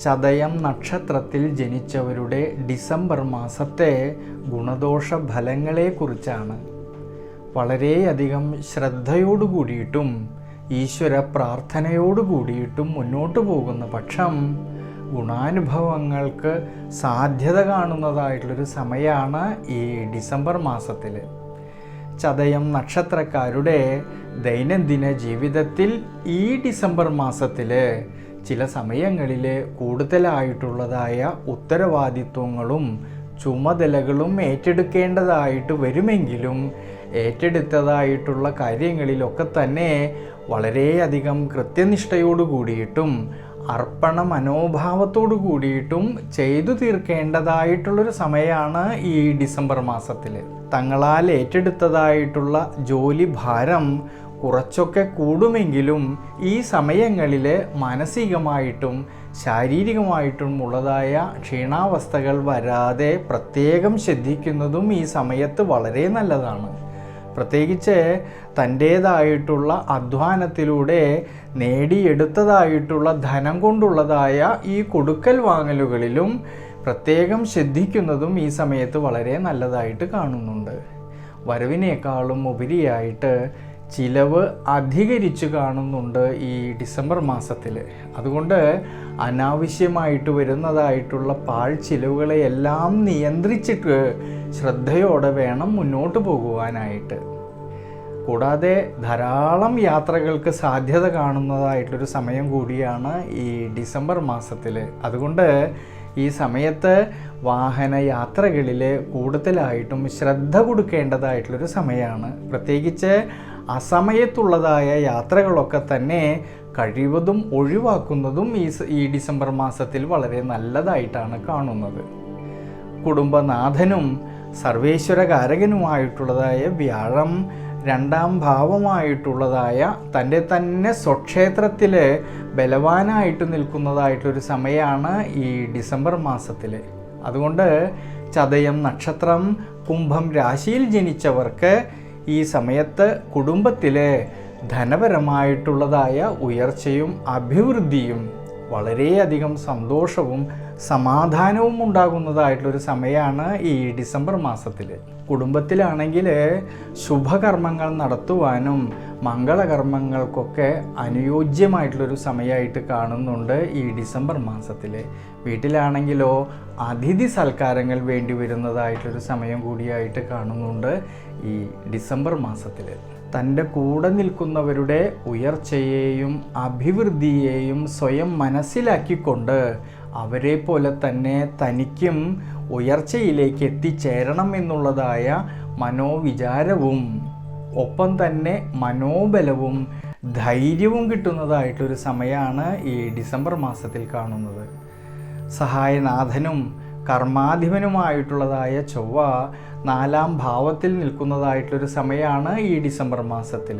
ചതയം നക്ഷത്രത്തിൽ ജനിച്ചവരുടെ ഡിസംബർ മാസത്തെ ഗുണദോഷ ഫലങ്ങളെക്കുറിച്ചാണ് വളരെയധികം ശ്രദ്ധയോടു കൂടിയിട്ടും ഈശ്വര പ്രാർത്ഥനയോടു കൂടിയിട്ടും മുന്നോട്ട് പോകുന്ന പക്ഷം ഗുണാനുഭവങ്ങൾക്ക് സാധ്യത കാണുന്നതായിട്ടുള്ളൊരു സമയമാണ് ഈ ഡിസംബർ മാസത്തിൽ ചതയം നക്ഷത്രക്കാരുടെ ദൈനംദിന ജീവിതത്തിൽ ഈ ഡിസംബർ മാസത്തിൽ ചില സമയങ്ങളിൽ കൂടുതലായിട്ടുള്ളതായ ഉത്തരവാദിത്വങ്ങളും ചുമതലകളും ഏറ്റെടുക്കേണ്ടതായിട്ട് വരുമെങ്കിലും ഏറ്റെടുത്തതായിട്ടുള്ള കാര്യങ്ങളിലൊക്കെ തന്നെ വളരെയധികം കൃത്യനിഷ്ഠയോടു കൂടിയിട്ടും അർപ്പണ മനോഭാവത്തോടു കൂടിയിട്ടും ചെയ്തു തീർക്കേണ്ടതായിട്ടുള്ളൊരു സമയമാണ് ഈ ഡിസംബർ മാസത്തിൽ തങ്ങളാൽ ഏറ്റെടുത്തതായിട്ടുള്ള ജോലി ഭാരം കുറച്ചൊക്കെ കൂടുമെങ്കിലും ഈ സമയങ്ങളിൽ മാനസികമായിട്ടും ശാരീരികമായിട്ടും ഉള്ളതായ ക്ഷീണാവസ്ഥകൾ വരാതെ പ്രത്യേകം ശ്രദ്ധിക്കുന്നതും ഈ സമയത്ത് വളരെ നല്ലതാണ്. പ്രത്യേകിച്ച് തന്റേതായിട്ടുള്ള അധ്വാനത്തിലൂടെ നേടിയെടുത്തതായിട്ടുള്ള ധനം കൊണ്ടുള്ളതായ ഈ കൊടുക്കൽ വാങ്ങലുകളിലും പ്രത്യേകം ശ്രദ്ധിക്കുന്നതും ഈ സമയത്ത് വളരെ നല്ലതായിട്ട് കാണുന്നുണ്ട്. വരവിനേക്കാളും ഉപരിയായിട്ട് ചിലവ് അധികരിച്ചു കാണുന്നുണ്ട് ഈ ഡിസംബർ മാസത്തിൽ അതുകൊണ്ട് അനാവശ്യമായിട്ട് വരുന്നതായിട്ടുള്ള പാഴ് ചിലവുകളെയെല്ലാം നിയന്ത്രിച്ചിട്ട് ശ്രദ്ധയോടെ വേണം മുന്നോട്ട് പോകുവാനായിട്ട്. കൂടാതെ ധാരാളം യാത്രകൾക്ക് സാധ്യത കാണുന്നതായിട്ടൊരു സമയം കൂടിയാണ് ഈ ഡിസംബർ മാസത്തിൽ അതുകൊണ്ട് ഈ സമയത്ത് വാഹന യാത്രകളിൽ കൂടുതലായിട്ടും ശ്രദ്ധ കൊടുക്കേണ്ടതായിട്ടുള്ളൊരു സമയമാണ് പ്രത്യേകിച്ച് അസമയത്തുള്ളതായ യാത്രകളൊക്കെ തന്നെ കഴിവതും ഒഴിവാക്കുന്നതും ഈ ഈ ഡിസംബർ മാസത്തിൽ വളരെ നല്ലതായിട്ടാണ് കാണുന്നത്. കുടുംബനാഥനും സർവേശ്വരകാരകനുമായിട്ടുള്ളതായ വ്യാഴം രണ്ടാം ഭാവമായിട്ടുള്ളതായ തന്റെ തന്നെ സ്വക്ഷേത്രത്തിൽ ബലവാനായിട്ട് നിൽക്കുന്നതായിട്ടൊരു സമയമാണ് ഈ ഡിസംബർ മാസത്തിൽ അതുകൊണ്ട് ചതയം നക്ഷത്രം കുംഭം രാശിയിൽ ജനിച്ചവർക്ക് ഈ സമയത്ത് കുടുംബത്തിലെ ധനപരമായിട്ടുള്ളതായ ഉയർച്ചയും അഭിവൃദ്ധിയും വളരെയധികം സന്തോഷവും സമാധാനവും ഉണ്ടാകുന്നതായിട്ടുള്ളൊരു സമയമാണ് ഈ ഡിസംബർ മാസത്തിൽ കുടുംബത്തിലാണെങ്കിൽ ശുഭകർമ്മങ്ങൾ നടത്തുവാനും മംഗളകർമ്മങ്ങൾക്കൊക്കെ അനുയോജ്യമായിട്ടുള്ളൊരു സമയമായിട്ട് കാണുന്നുണ്ട് ഈ ഡിസംബർ മാസത്തിൽ വീട്ടിലാണെങ്കിലോ അതിഥി സൽക്കാരങ്ങൾ വേണ്ടി വരുന്നതായിട്ടൊരു സമയം കൂടിയായിട്ട് കാണുന്നുണ്ട് ഈ ഡിസംബർ മാസത്തിൽ തന്റെ കൂടെ നിൽക്കുന്നവരുടെ ഉയർച്ചയെയും അഭിവൃദ്ധിയെയും സ്വയം മനസ്സിലാക്കിക്കൊണ്ട് അവരെ പോലെ തന്നെ തനിക്കും ഉയർച്ചയിലേക്ക് എത്തിച്ചേരണം എന്നുള്ളതായ മനോവിചാരവും ഒപ്പം തന്നെ മനോബലവും ധൈര്യവും കിട്ടുന്നതായിട്ടൊരു സമയമാണ് ഈ ഡിസംബർ മാസത്തിൽ കാണുന്നത്. സഹായനാഥനും കർമാധിപനുമായിട്ടുള്ളതായ ചൊവ്വ നാലാം ഭാവത്തിൽ നിൽക്കുന്നതായിട്ടുള്ളൊരു സമയമാണ് ഈ ഡിസംബർ മാസത്തിൽ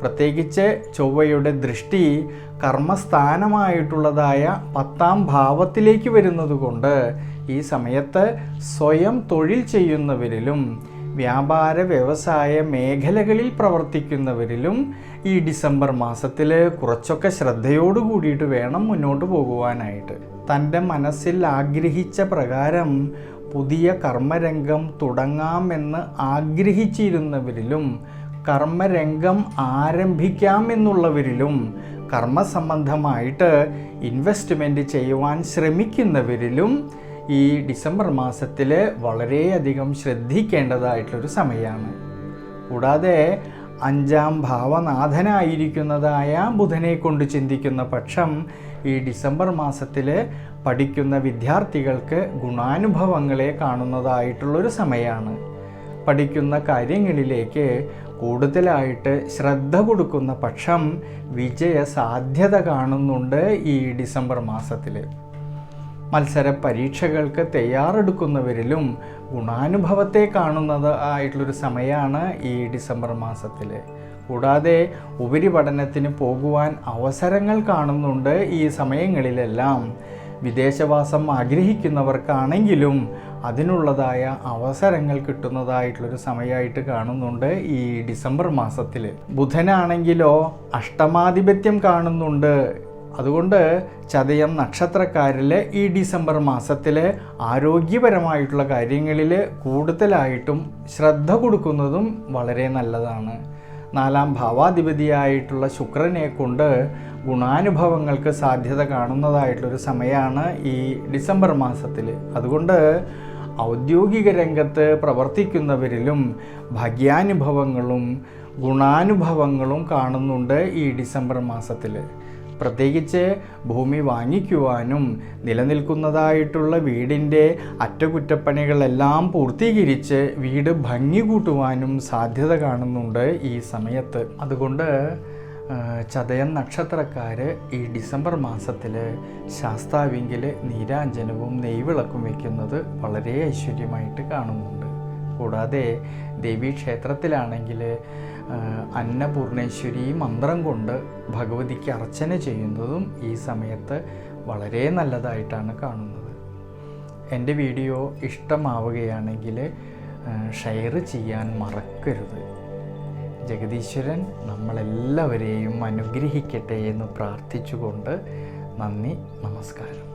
പ്രത്യേകിച്ച് ചൊവ്വയുടെ ദൃഷ്ടി കർമ്മസ്ഥാനമായിട്ടുള്ളതായ പത്താം ഭാവത്തിലേക്ക് വരുന്നതുകൊണ്ട് ഈ സമയത്ത് സ്വയം തൊഴിൽ ചെയ്യുന്നവരിലും വ്യാപാര വ്യവസായ മേഖലകളിൽ പ്രവർത്തിക്കുന്നവരിലും ഈ ഡിസംബർ മാസത്തിൽ കുറച്ചൊക്കെ ശ്രദ്ധയോട് കൂടിയിട്ട് വേണം മുന്നോട്ട് പോകുവാനായിട്ട്. തന്റെ മനസ്സിൽ ആഗ്രഹിച്ച പ്രകാരം പുതിയ കർമ്മരംഗം തുടങ്ങാമെന്ന് ആഗ്രഹിച്ചിരുന്നവരിലും കർമ്മരംഗം ആരംഭിക്കാം എന്നുള്ളവരിലും കർമ്മ സംബന്ധമായിട്ട് ഇൻവെസ്റ്റ്മെന്റ് ചെയ്യുവാൻ ശ്രമിക്കുന്നവരിലും ഈ ഡിസംബർ മാസത്തിൽ വളരെയധികം ശ്രദ്ധിക്കേണ്ടതായിട്ടുള്ളൊരു സമയമാണ് കൂടാതെ അഞ്ചാം ഭാവനാഥനായിരിക്കുന്നതായ ബുധനെ കൊണ്ട് ചിന്തിക്കുന്ന പക്ഷം ഈ ഡിസംബർ മാസത്തിൽ പഠിക്കുന്ന വിദ്യാർത്ഥികൾക്ക് ഗുണാനുഭവങ്ങളെ കാണുന്നതായിട്ടുള്ളൊരു സമയമാണ് പഠിക്കുന്ന കാര്യങ്ങളിലേക്ക് കൂടുതലായിട്ട് ശ്രദ്ധ കൊടുക്കുന്ന പക്ഷം വിജയ സാധ്യത കാണുന്നുണ്ട് ഈ ഡിസംബർ മാസത്തിൽ മത്സര പരീക്ഷകൾക്ക് തയ്യാറെടുക്കുന്നവരിലും ഗുണാനുഭവത്തെ കാണുന്നത് ആയിട്ടുള്ളൊരു സമയമാണ് ഈ ഡിസംബർ മാസത്തിൽ കൂടാതെ ഉപരിപഠനത്തിന് പോകുവാൻ അവസരങ്ങൾ കാണുന്നുണ്ട് ഈ സമയങ്ങളിലെല്ലാം. വിദേശവാസം ആഗ്രഹിക്കുന്നവർക്കാണെങ്കിലും അതിനുള്ളതായ അവസരങ്ങൾ കിട്ടുന്നതായിട്ടുള്ളൊരു സമയമായിട്ട് കാണുന്നുണ്ട് ഈ ഡിസംബർ മാസത്തിൽ ബുധനാണെങ്കിലോ അഷ്ടമാധിപത്യം കാണുന്നുണ്ട്. അതുകൊണ്ട് ചതയം നക്ഷത്രക്കാരിൽ ഈ ഡിസംബർ മാസത്തിൽ ആരോഗ്യപരമായിട്ടുള്ള കാര്യങ്ങളിൽ കൂടുതലായിട്ടും ശ്രദ്ധ കൊടുക്കുന്നതും വളരെ നല്ലതാണ്. നാലാം ഭാവാധിപതിയായിട്ടുള്ള ശുക്രനെ കൊണ്ട് ഗുണാനുഭവങ്ങൾക്ക് സാധ്യത കാണുന്നതായിട്ടുള്ളൊരു സമയമാണ് ഈ ഡിസംബർ മാസത്തിൽ അതുകൊണ്ട് ഔദ്യോഗിക രംഗത്ത് പ്രവർത്തിക്കുന്നവരിലും ഭാഗ്യാനുഭവങ്ങളും ഗുണാനുഭവങ്ങളും കാണുന്നുണ്ട് ഈ ഡിസംബർ മാസത്തിൽ പ്രത്യേകിച്ച് ഭൂമി വാങ്ങിക്കുവാനും നിലനിൽക്കുന്നതായിട്ടുള്ള വീടിന്റെ അറ്റകുറ്റപ്പണികളെല്ലാം പൂർത്തീകരിച്ച് വീട് ഭംഗി കൂട്ടുവാനും സാധ്യത കാണുന്നുണ്ട് ഈ സമയത്ത്. അതുകൊണ്ട് ചതയൻ നക്ഷത്രക്കാർ ഈ ഡിസംബർ മാസത്തിൽ ശാസ്താവിങ്കിൽ നീരാഞ്ജനവും നെയ്വിളക്കും വയ്ക്കുന്നത് വളരെ ഐശ്വര്യമായിട്ട് കാണുന്നുണ്ട്. കൂടാതെ ദേവീക്ഷേത്രത്തിലാണെങ്കിൽ അന്നപൂർണേശ്വരി മന്ത്രം കൊണ്ട് ഭഗവതിക്ക് അർച്ചന ചെയ്യുന്നതും ഈ സമയത്ത് വളരെ നല്ലതായിട്ടാണ് കാണുന്നത്. എന്റെ വീഡിയോ ഇഷ്ടമാവുകയാണെങ്കിൽ ഷെയർ ചെയ്യാൻ മറക്കരുത്. ജഗദീശ്വരൻ നമ്മളെല്ലാവരെയും അനുഗ്രഹിക്കട്ടെ എന്ന് പ്രാർത്ഥിച്ചുകൊണ്ട് നന്ദി നമസ്കാരം.